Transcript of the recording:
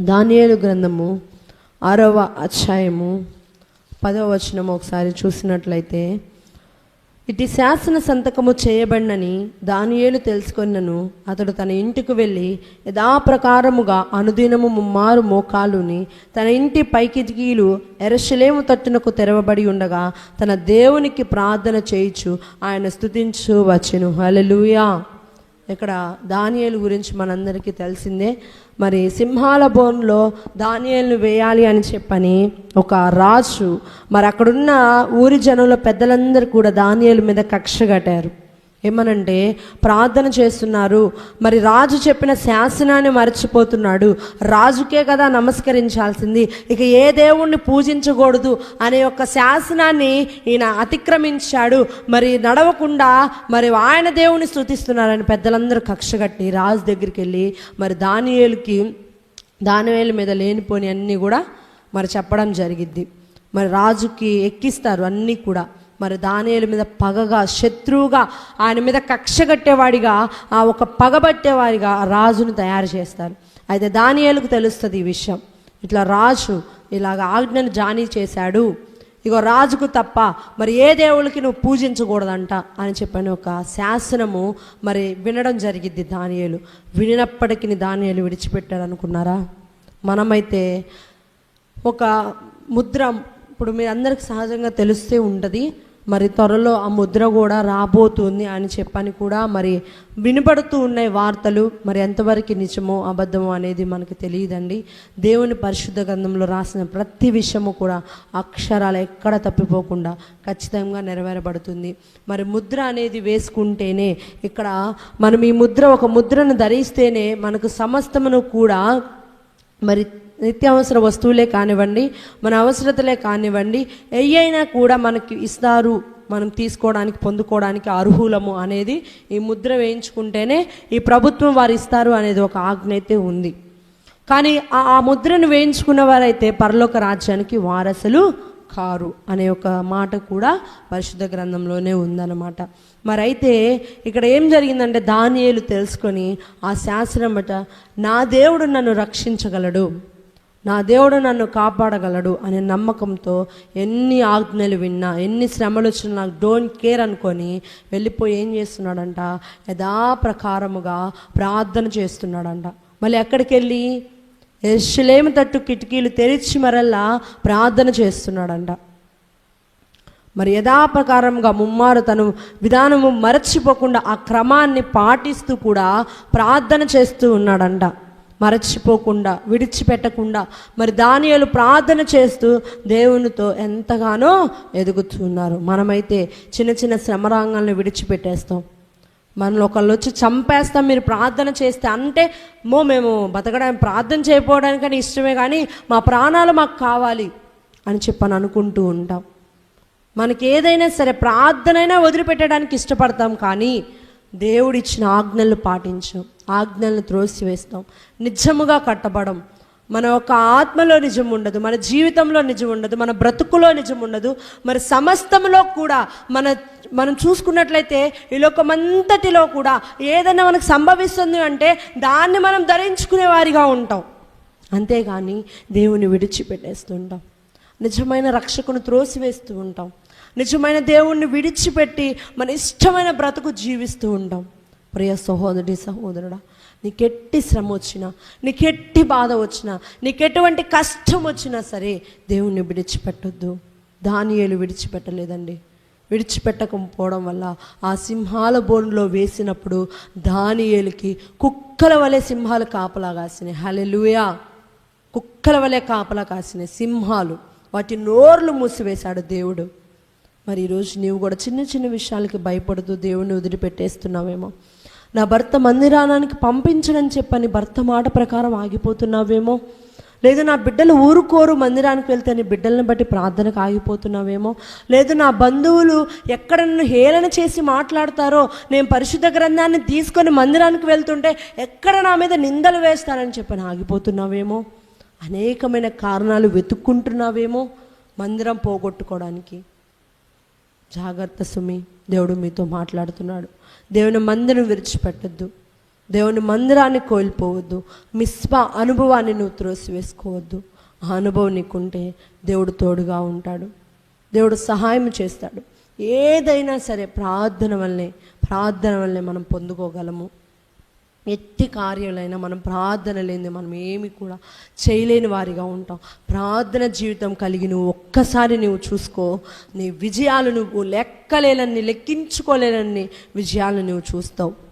దానియేలు గ్రంథము ఆరవ అధ్యాయము పదవ వచనం ఒకసారి చూసినట్లయితే ఇటు శాసన సంతకము చేయబడినని దానియేలు తెలుసుకున్నను అతడు తన ఇంటికి వెళ్ళి యథాప్రకారముగా అనుదినము ముమ్మారు మోకాలుని తన ఇంటి పైకిటికీలు ఎరశలేము తట్టునకు తెరవబడి ఉండగా తన దేవునికి ప్రార్థన చేయించు ఆయన స్థుతించు వచ్చెను. హలలుయా ఇక్కడ దానియలు గురించి మనందరికీ తెలిసిందే. మరి సింహాల బోన్లో ధాన్యాలను వేయాలి అని చెప్పని ఒక రాజు మరి అక్కడున్న ఊరి జనుల పెద్దలందరూ కూడా దానియేలు మీద కక్ష కట్టారు. ఏమనంటే ప్రార్థన చేస్తున్నారు. మరి రాజు చెప్పిన శాసనాన్ని మర్చిపోతున్నాడు. రాజుకే కదా నమస్కరించాల్సింది. ఇక ఏ దేవుణ్ణి పూజించకూడదు అనే ఒక శాసనాన్ని ఈయన అతిక్రమించాడు. మరి నడవకుండా మరి ఆయన దేవుని స్థుతిస్తున్నారని పెద్దలందరూ కక్షగట్టి రాజు దగ్గరికి వెళ్ళి మరి దానియేలుకి దానివేలు మీద లేనిపోని అన్నీ కూడా మరి చెప్పడం జరిగిద్ది. మరి రాజుకి ఎక్కిస్తారు అన్నీ కూడా. మరి దానియల మీద పగగా శత్రువుగా ఆయన మీద కక్ష కట్టేవాడిగా ఆ ఒక పగబట్టేవాడిగా ఆ రాజును తయారు చేస్తారు. అయితే దానియలకు తెలుస్తుంది ఈ విషయం. ఇట్లా రాజు ఇలాగ ఆజ్ఞను జానీ చేశాడు. ఇగో రాజుకు తప్ప మరి ఏ దేవుళ్ళకి నువ్వు పూజించకూడదంట అని చెప్పని ఒక శాసనము మరి వినడం జరిగిద్ది దానియలు. వినినప్పటికీ దానియలు విడిచిపెట్టాడు అనుకున్నారా మనమైతే ఒక ముద్ర ఇప్పుడు మీ అందరికి సహజంగా తెలుస్తే ఉంటుంది. మరి త్వరలో ఆ ముద్ర కూడా రాబోతుంది అని చెప్పని కూడా మరి వినపడుతూ ఉన్నాయి వార్తలు. మరి ఎంతవరకు నిజమో అబద్ధమో అనేది మనకు తెలియదండి. దేవుని పరిశుద్ధ గ్రంథంలో రాసిన ప్రతి విషయము కూడా అక్షరాలు ఎక్కడ తప్పిపోకుండా ఖచ్చితంగా నెరవేరబడుతుంది. మరి ముద్ర అనేది వేసుకుంటేనే ఇక్కడ మనం ఈ ముద్ర ఒక ముద్రను ధరిస్తేనే మనకు సమస్తమును కూడా మరి నిత్యావసర వస్తువులే కానివ్వండి మన అవసరతలే కానివ్వండి ఎయ్యైనా కూడా మనకి ఇస్తారు మనం తీసుకోవడానికి పొందుకోవడానికి అర్హులము అనేది ఈ ముద్ర వేయించుకుంటేనే ఈ ప్రభుత్వం వారు ఇస్తారు అనేది ఒక ఆజ్ఞ అయితే ఉంది. కానీ ఆ ఆ ముద్రను వేయించుకున్న వారైతే పరలోక రాజ్యానికి వారసులు కారు అనే ఒక మాట కూడా పరిశుద్ధ గ్రంథంలోనే ఉందన్నమాట. మరైతే ఇక్కడ ఏం జరిగిందంటే దానియేలు తెలుసుకొని ఆ శాస్త్రం బట నా దేవుడు నన్ను రక్షించగలడు. నా దేవుడు నన్ను కాపాడగలడు అనే నమ్మకంతో ఎన్ని ఆజ్ఞలు విన్నా ఎన్ని శ్రమలు వచ్చినా నాకు డోంట్ కేర్ అనుకొని వెళ్ళిపోయి ఏం చేస్తున్నాడంట? యథాప్రకారముగా ప్రార్థన చేస్తున్నాడంట. మళ్ళీ ఎక్కడికి వెళ్ళి? ఎర్షలేము తట్టు కిటికీలు తెరిచి మరల్లా ప్రార్థన చేస్తున్నాడంట. మరి యథాప్రకారంగా ముమ్మారు తను విధానము మరచిపోకుండా ఆ క్రమాన్ని పాటిస్తూ కూడా ప్రార్థన చేస్తూ ఉన్నాడంట. మరచిపోకుండా విడిచిపెట్టకుండా మరి దానియాలు ప్రార్థన చేస్తూ దేవునితో ఎంతగానో ఎదుగుతున్నారు. మనమైతే చిన్న చిన్న శ్రమరాంగాలను విడిచిపెట్టేస్తాం. మనలో ఒకళ్ళు వచ్చి చంపేస్తాం మీరు ప్రార్థన చేస్తే అంటే మో మేము బతకడానికి ప్రార్థన చేయకపోవడానికని ఇష్టమే కానీ మా ప్రాణాలు మాకు కావాలి అని చెప్పని అనుకుంటూ ఉంటాం. మనకి ఏదైనా సరే ప్రార్థనైనా వదిలిపెట్టడానికి ఇష్టపడతాం కానీ దేవుడిచ్చిన ఆజ్ఞలు పాటించం ఆజ్ఞలను త్రోసివేస్తాం. నిజముగా కట్టబడం. మన యొక్క ఆత్మలో నిజం ఉండదు మన జీవితంలో నిజం ఉండదు మన బ్రతుకులో నిజం ఉండదు మరి సమస్తంలో కూడా మన మనం చూసుకున్నట్లయితే ఈ లోకమంతటిలో కూడా ఏదైనా మనకు సంభవిస్తుంది అంటే దాన్ని మనం ధరించుకునే వారిగా ఉంటాం. అంతేగాని దేవుని విడిచిపెట్టేస్తుంటాం. నిజమైన రక్షకును త్రోసివేస్తూ ఉంటాం. నిజమైన దేవుణ్ణి విడిచిపెట్టి మన ఇష్టమైన బ్రతుకు జీవిస్తూ ఉంటాం ప్రియ సహోదరి సహోదరుడా నీకెట్టి శ్రమ వచ్చినా నీకెట్టి బాధ వచ్చినా నీకెటువంటి కష్టం వచ్చినా సరే దేవుణ్ణి విడిచిపెట్టొద్దు. దానియేలు విడిచిపెట్టలేదండి. విడిచిపెట్టకపోవడం వల్ల ఆ సింహాల బోన్లో వేసినప్పుడు దానియేలుకి కుక్కల వలె సింహాలు కాపలా కాసినాయి. హలెలుయా కుక్కల వలె కాపలా కాసినాయి సింహాలు. వాటి నోర్లు మూసివేశాడు దేవుడు. మరి ఈరోజు నీవు కూడా చిన్న చిన్న విషయాలకి భయపడుతూ దేవుని వదిలిపెట్టేస్తున్నావేమో. నా భర్త మందిరానానికి పంపించడని చెప్పని భర్త మాట ప్రకారం ఆగిపోతున్నావేమో. లేదు నా బిడ్డలు ఊరుకోరు మందిరానికి వెళ్తే నీ బిడ్డలను బట్టి ప్రార్థనకు ఆగిపోతున్నావేమో. లేదు నా బంధువులు ఎక్కడ నన్ను హేళన చేసి మాట్లాడతారో నేను పరిశుద్ధ గ్రంథాన్ని తీసుకొని మందిరానికి వెళ్తుంటే ఎక్కడ నా మీద నిందలు వేస్తారని చెప్పని ఆగిపోతున్నావేమో. అనేకమైన కారణాలు వెతుక్కుంటున్నావేమో మందిరం పోగొట్టుకోవడానికి. జాగ్రత్త సుమి దేవుడు మీతో మాట్లాడుతున్నాడు. దేవుని మందిరం విరిచిపెట్టద్దు దేవుని మందిరాన్ని కోల్పోవద్దు. మిస్పా అనుభవాన్ని నువ్వు త్రోసివేసుకోవద్దు. ఆ అనుభవం నీకుంటే దేవుడు తోడుగా ఉంటాడు. దేవుడు సహాయం చేస్తాడు. ఏదైనా సరే ప్రార్థన వల్లే ప్రార్థన వల్లే మనం పొందుకోగలము. ఎట్టి కార్యాలైనా మనం ప్రార్థన లేని మనం ఏమి కూడా చేయలేని వారిగా ఉంటాం. ప్రార్థన జీవితం కలిగి నువ్వు ఒక్కసారి నువ్వు చూసుకో నీ విజయాలు నువ్వు లెక్కలేనన్ని లెక్కించుకోలేనన్ని విజయాలు నువ్వు చూస్తావు.